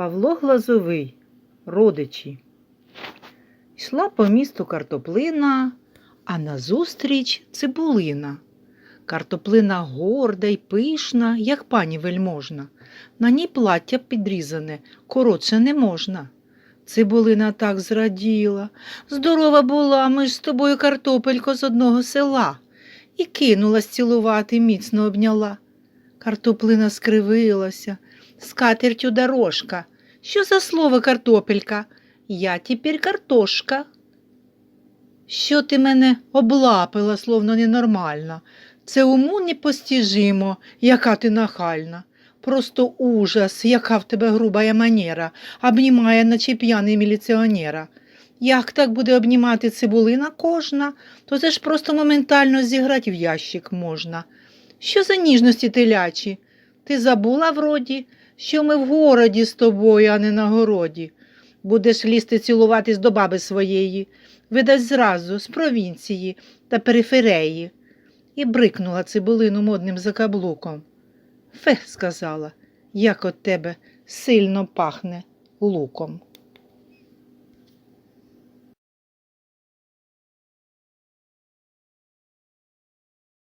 Павло Глазовий, родичі. Йшла по місту картоплина, а назустріч цибулина. Картоплина горда й пишна, як пані вельможна. На ній плаття підрізане, коротше не можна. Цибулина так зраділа. Здорова була, ми ж з тобою картопелько з одного села. І кинулась цілувати, міцно обняла. Картоплина скривилася. Скатертю дорожка. Що за слово картопелька? Я тепер картошка. Що ти мене облапила, словно ненормальна? Це уму непостіжимо, яка ти нахальна. Просто ужас, яка в тебе грубая манера, обнімає, наче п'яний міліціонера. Як так буде обнімати цибулина кожна, то це ж просто моментально зіграти в ящик можна. Що за ніжності телячі? Ти забула вроді, що ми в городі з тобою, а не на городі. Будеш лізти цілуватись до баби своєї, видасть зразу з провінції та перифереї. І брикнула цибулину модним закаблуком. Фе, сказала, як от тебе сильно пахне луком.